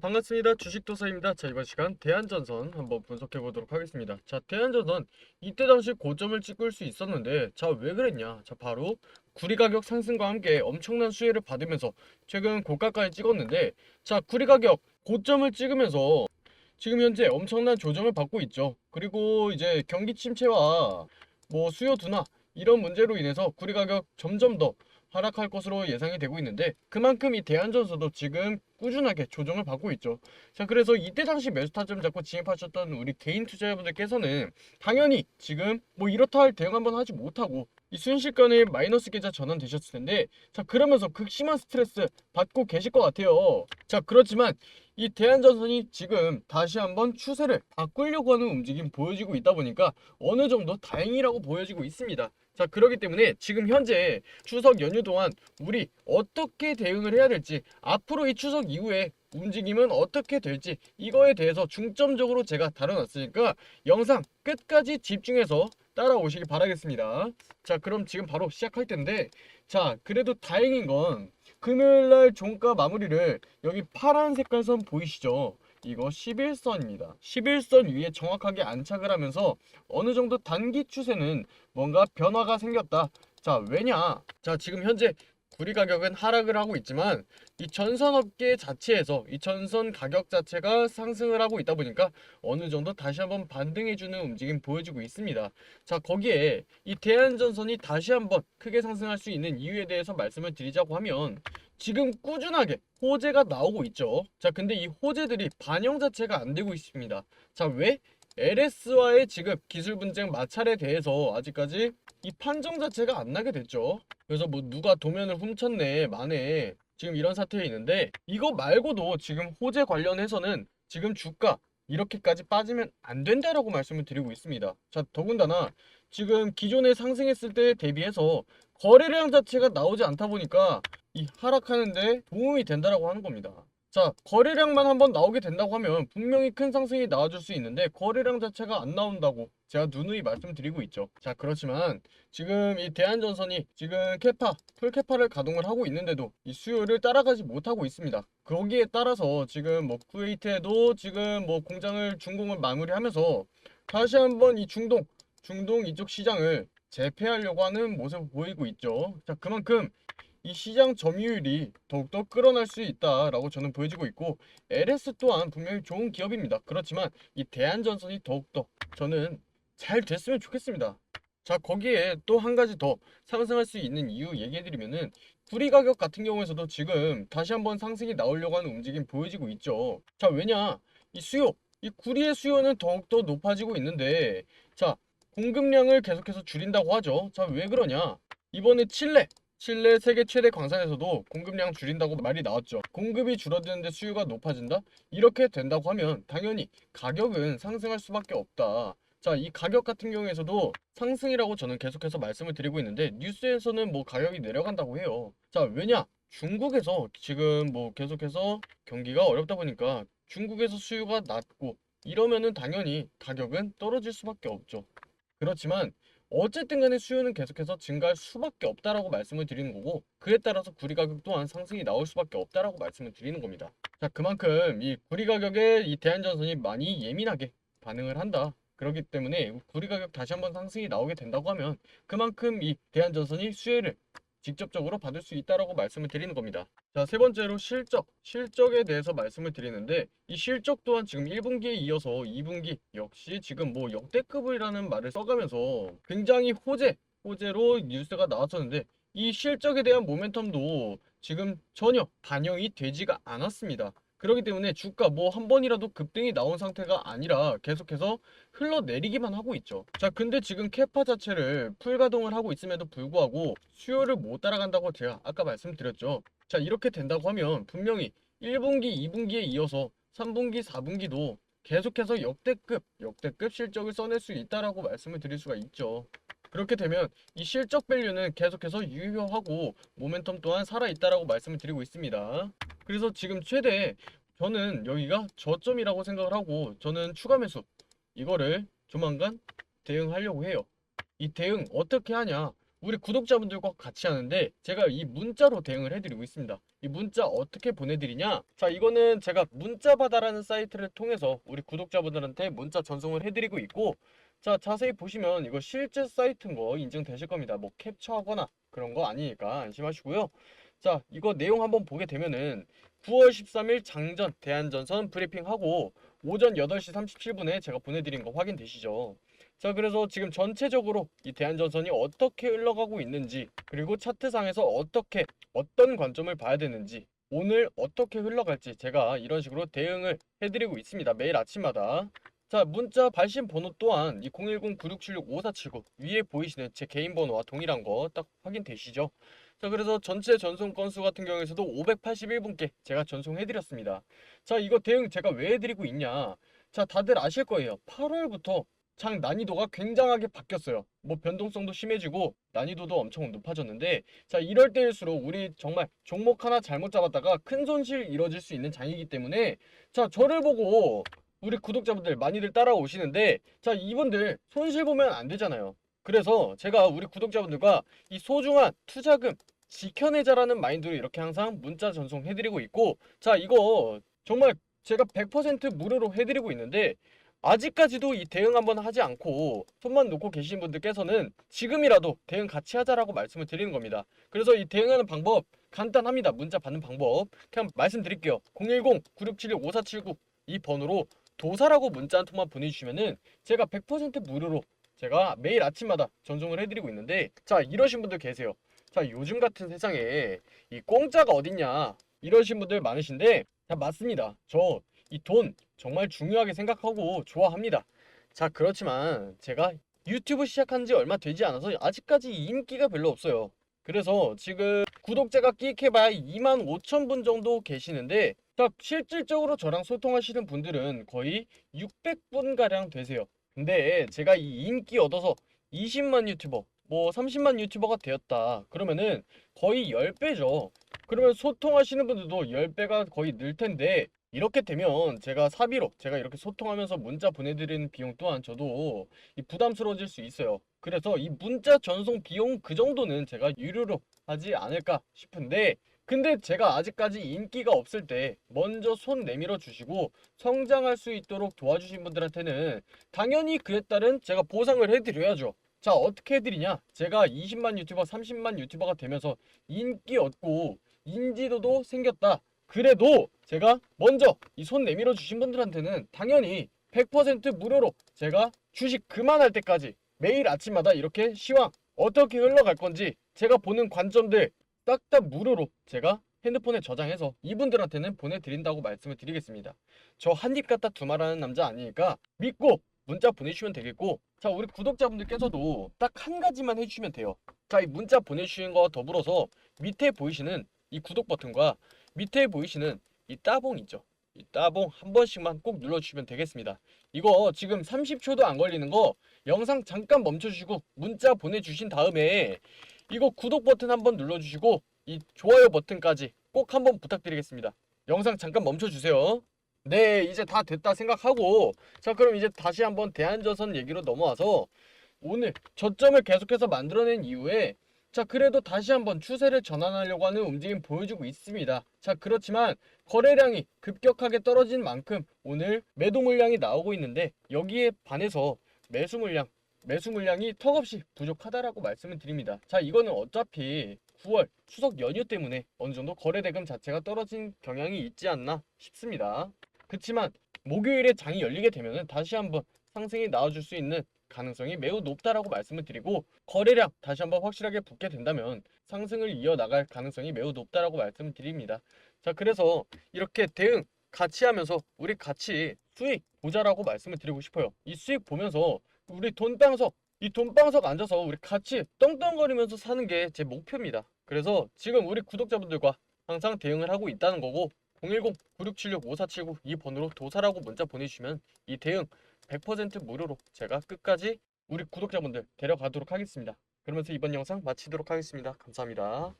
반갑습니다. 주식도사입니다. 자, 이번 시간 대한전선 한번 분석해 보도록 하겠습니다. 자, 대한전선 이때 당시 고점을 찍을 수 있었는데 자, 왜 그랬냐? 자, 바로 구리 가격 상승과 함께 엄청난 수혜를 받으면서 최근 고가까지 찍었는데 자, 구리 가격 고점을 찍으면서 지금 현재 엄청난 조정을 받고 있죠. 그리고 이제 경기 침체와 뭐 수요 둔화 이런 문제로 인해서 구리 가격 점점 더 하락할 것으로 예상이 되고 있는데 그만큼 이 대한전선도 지금 꾸준하게 조정을 받고 있죠. 자, 그래서 이때 당시 매수 타점 잡고 진입하셨던 우리 개인 투자자분들께서는 당연히 지금 뭐 이렇다 할 대응 한번 하지 못하고 이 순식간에 마이너스 계좌 전환되셨을 텐데 자, 그러면서 극심한 스트레스 받고 계실 것 같아요. 자, 그렇지만 이 대한전선이 지금 다시 한번 추세를 바꾸려고 하는 움직임 보여지고 있다 보니까 어느 정도 다행이라고 보여지고 있습니다. 자, 그렇기 때문에 지금 현재 추석 연휴 동안 우리 어떻게 대응을 해야 될지 앞으로 이 추석 이후에 움직임은 어떻게 될지 이거에 대해서 중점적으로 제가 다뤄놨으니까 영상 끝까지 집중해서 따라오시기 바라겠습니다. 자, 그럼 지금 바로 시작할 텐데 자, 그래도 다행인 건 금요일날 종가 마무리를 여기 파란 색깔 선 보이시죠? 이거 11선입니다. 11선 위에 정확하게 안착을 하면서 어느 정도 단기 추세는 뭔가 변화가 생겼다. 자, 왜냐? 자, 지금 현재 구리 가격은 하락을 하고 있지만 이 전선 업계 자체에서 이 전선 가격 자체가 상승을 하고 있다 보니까 어느 정도 다시 한번 반등해주는 움직임 보여주고 있습니다. 자, 거기에 이 대한전선이 다시 한번 크게 상승할 수 있는 이유에 대해서 말씀을 드리자고 하면 지금 꾸준하게 호재가 나오고 있죠. 자, 근데 이 호재들이 반영 자체가 안 되고 있습니다. 자, 왜? LS와의 지금 기술 분쟁 마찰에 대해서 아직까지 이 판정 자체가 안 나게 됐죠. 그래서 뭐 누가 도면을 훔쳤네, 만에 지금 이런 사태에 있는데 이거 말고도 지금 호재 관련해서는 지금 주가 이렇게까지 빠지면 안 된다라고 말씀을 드리고 있습니다. 자, 더군다나 지금 기존에 상승했을 때 대비해서 거래량 자체가 나오지 않다 보니까 이 하락하는데 도움이 된다라고 하는 겁니다. 자, 거래량만 한번 나오게 된다고 하면 분명히 큰 상승이 나와줄 수 있는데 거래량 자체가 안 나온다고 제가 누누이 말씀드리고 있죠. 자, 그렇지만 지금 이 대한전선이 지금 캐파, 풀캐파를 가동을 하고 있는데도 이 수요를 따라가지 못하고 있습니다. 거기에 따라서 지금 뭐 쿠웨이트에도 지금 뭐 공장을 준공을 마무리하면서 다시 한번 이 중동, 중동 이쪽 시장을 재패하려고 하는 모습을 보이고 있죠. 자, 그만큼 이 시장 점유율이 더욱더 끌어날 수 있다라고 저는 보여지고 있고 LS 또한 분명히 좋은 기업입니다. 그렇지만 이 대한전선이 더욱더 저는 잘 됐으면 좋겠습니다. 자 거기에 또 한 가지 더 상승할 수 있는 이유 얘기해드리면은 구리 가격 같은 경우에서도 지금 다시 한번 상승이 나오려고 하는 움직임 보여지고 있죠. 자 왜냐 이 수요 이 구리의 수요는 더욱더 높아지고 있는데 자 공급량을 계속해서 줄인다고 하죠. 자 왜 그러냐 이번에 칠레 칠레 세계 최대 광산에서도 공급량 줄인다고 말이 나왔죠. 공급이 줄어드는데 수요가 높아진다? 이렇게 된다고 하면 당연히 가격은 상승할 수밖에 없다. 자, 이 가격 같은 경우에서도 상승이라고 저는 계속해서 말씀을 드리고 있는데 뉴스에서는 뭐 가격이 내려간다고 해요. 자, 왜냐? 중국에서 지금 뭐 계속해서 경기가 어렵다 보니까 중국에서 수요가 낮고 이러면은 당연히 가격은 떨어질 수밖에 없죠. 그렇지만 어쨌든 간에 수요는 계속해서 증가할 수밖에 없다라고 말씀을 드리는 거고 그에 따라서 구리 가격 또한 상승이 나올 수밖에 없다라고 말씀을 드리는 겁니다. 자 그만큼 이 구리 가격에 이 대한전선이 많이 예민하게 반응을 한다. 그렇기 때문에 구리 가격 다시 한번 상승이 나오게 된다고 하면 그만큼 이 대한전선이 수혜를 직접적으로 받을 수 있다라고 말씀을 드리는 겁니다. 자, 세 번째로 실적. 실적에 대해서 말씀을 드리는데 이 실적 또한 지금 1분기에 이어서 2분기 역시 지금 뭐 역대급이라는 말을 써가면서 굉장히 호재, 호재로 뉴스가 나왔었는데 이 실적에 대한 모멘텀도 지금 전혀 반영이 되지가 않았습니다. 그렇기 때문에 주가 뭐 한 번이라도 급등이 나온 상태가 아니라 계속해서 흘러내리기만 하고 있죠. 자, 근데 지금 캐파 자체를 풀가동을 하고 있음에도 불구하고 수요를 못 따라간다고 제가 아까 말씀드렸죠. 자, 이렇게 된다고 하면 분명히 1분기, 2분기에 이어서 3분기, 4분기도 계속해서 역대급, 역대급 실적을 써낼 수 있다라고 말씀을 드릴 수가 있죠. 그렇게 되면 이 실적 밸류는 계속해서 유효하고 모멘텀 또한 살아있다라고 말씀을 드리고 있습니다. 그래서 지금 최대 저는 여기가 저점이라고 생각을 하고 저는 추가 매수 이거를 조만간 대응하려고 해요. 이 대응 어떻게 하냐? 우리 구독자분들과 같이 하는데 제가 이 문자로 대응을 해드리고 있습니다. 이 문자 어떻게 보내드리냐? 자, 이거는 제가 문자바다라는 사이트를 통해서 우리 구독자분들한테 문자 전송을 해드리고 있고 자, 자세히 보시면 이거 실제 사이트인 거 인증되실 겁니다. 뭐 캡처하거나 그런 거 아니니까 안심하시고요. 자, 이거 내용 한번 보게 되면은 9월 13일 장전 대한전선 브리핑하고 오전 8시 37분에 제가 보내드린 거 확인되시죠? 자, 그래서 지금 전체적으로 이 대한전선이 어떻게 흘러가고 있는지, 그리고 차트상에서 어떻게, 어떤 관점을 봐야 되는지, 오늘 어떻게 흘러갈지 제가 이런 식으로 대응을 해드리고 있습니다. 매일 아침마다. 자, 문자 발신 번호 또한 이 010-9676-5479 위에 보이시는 제 개인 번호와 동일한 거 딱 확인되시죠? 자, 그래서 전체 전송 건수 같은 경우에서도 581분께 제가 전송해드렸습니다. 자, 이거 대응 제가 왜 해드리고 있냐? 자, 다들 아실 거예요. 8월부터 창 난이도가 굉장하게 바뀌었어요. 뭐 변동성도 심해지고 난이도도 엄청 높아졌는데 자 이럴 때일수록 우리 정말 종목 하나 잘못 잡았다가 큰 손실 이뤄질 수 있는 장이기 때문에 자 저를 보고 우리 구독자분들 많이들 따라오시는데 자 이분들 손실 보면 안 되잖아요. 그래서 제가 우리 구독자분들과 이 소중한 투자금 지켜내자라는 마인드로 이렇게 항상 문자 전송해드리고 있고 자 이거 정말 제가 100% 무료로 해드리고 있는데 아직까지도 이 대응 한번 하지 않고 손만 놓고 계신 분들께서는 지금이라도 대응 같이 하자라고 말씀을 드리는 겁니다. 그래서 이 대응하는 방법 간단합니다. 문자 받는 방법 그냥 말씀드릴게요. 010-9676-5479 이 번호로 도사라고 문자 한 통만 보내주시면은 제가 100% 무료로 제가 매일 아침마다 전송을 해드리고 있는데 자 이러신 분들 계세요. 자 요즘 같은 세상에 이 공짜가 어딨냐 이러신 분들 많으신데 자 맞습니다. 저 이 돈 정말 중요하게 생각하고 좋아합니다. 자 그렇지만 제가 유튜브 시작한 지 얼마 되지 않아서 아직까지 인기가 별로 없어요. 그래서 지금 구독자가 끼익해봐야 2만 5천 분 정도 계시는데 딱 실질적으로 저랑 소통하시는 분들은 거의 600분 가량 되세요. 근데 제가 이 인기 얻어서 20만 유튜버, 뭐 30만 유튜버가 되었다. 그러면은 거의 10배죠. 그러면 소통하시는 분들도 10배가 거의 늘 텐데 이렇게 되면 제가 사비로 제가 이렇게 소통하면서 문자 보내드리는 비용 또한 저도 이 부담스러워질 수 있어요. 그래서 이 문자 전송 비용 그 정도는 제가 유료로 하지 않을까 싶은데 근데 제가 아직까지 인기가 없을 때 먼저 손 내밀어 주시고 성장할 수 있도록 도와주신 분들한테는 당연히 그에 따른 제가 보상을 해드려야죠. 자, 어떻게 해드리냐? 제가 20만 유튜버, 30만 유튜버가 되면서 인기 얻고 인지도도 생겼다. 그래도 제가 먼저 이 손 내밀어 주신 분들한테는 당연히 100% 무료로 제가 주식 그만할 때까지 매일 아침마다 이렇게 시황 어떻게 흘러갈 건지 제가 보는 관점들 딱다 무료로 제가 핸드폰에 저장해서 이분들한테는 보내드린다고 말씀을 드리겠습니다. 저 한입 갖다 두 말하는 남자 아니니까 믿고 문자 보내주시면 되겠고 자 우리 구독자분들께서도 딱 한 가지만 해주시면 돼요. 자 이 문자 보내주시는 거와 더불어서 밑에 보이시는 이 구독 버튼과 밑에 보이시는 이 따봉 있죠. 이 따봉 한 번씩만 꼭 눌러주시면 되겠습니다. 이거 지금 30초도 안 걸리는 거 영상 잠깐 멈춰주시고 문자 보내주신 다음에 이거 구독 버튼 한번 눌러주시고 이 좋아요 버튼까지 꼭 한번 부탁드리겠습니다. 영상 잠깐 멈춰주세요. 네, 이제 다 됐다 생각하고 자 그럼 이제 다시 한번 대한저선 얘기로 넘어와서 오늘 저점을 계속해서 만들어낸 이후에 자 그래도 다시 한번 추세를 전환하려고 하는 움직임 보여주고 있습니다. 자 그렇지만 거래량이 급격하게 떨어진 만큼 오늘 매도 물량이 나오고 있는데 여기에 반해서 매수 물량 매수 물량이 턱없이 부족하다라고 말씀을 드립니다. 자, 이거는 어차피 9월 추석 연휴 때문에 어느 정도 거래 대금 자체가 떨어진 경향이 있지 않나 싶습니다. 그렇지만 목요일에 장이 열리게 되면 다시 한번 상승이 나와줄 수 있는 가능성이 매우 높다라고 말씀을 드리고 거래량 다시 한번 확실하게 붙게 된다면 상승을 이어나갈 가능성이 매우 높다라고 말씀을 드립니다. 자, 그래서 이렇게 대응 같이 하면서 우리 같이 수익 보자라고 말씀을 드리고 싶어요. 이 수익 보면서 우리 돈방석 이 돈방석 앉아서 우리 같이 떵떵거리면서 사는 게 제 목표입니다. 그래서 지금 우리 구독자분들과 항상 대응을 하고 있다는 거고 010-9676-5479 이 번호로 도사라고 문자 보내주시면 이 대응 100% 무료로 제가 끝까지 우리 구독자분들 데려가도록 하겠습니다. 그러면서 이번 영상 마치도록 하겠습니다. 감사합니다.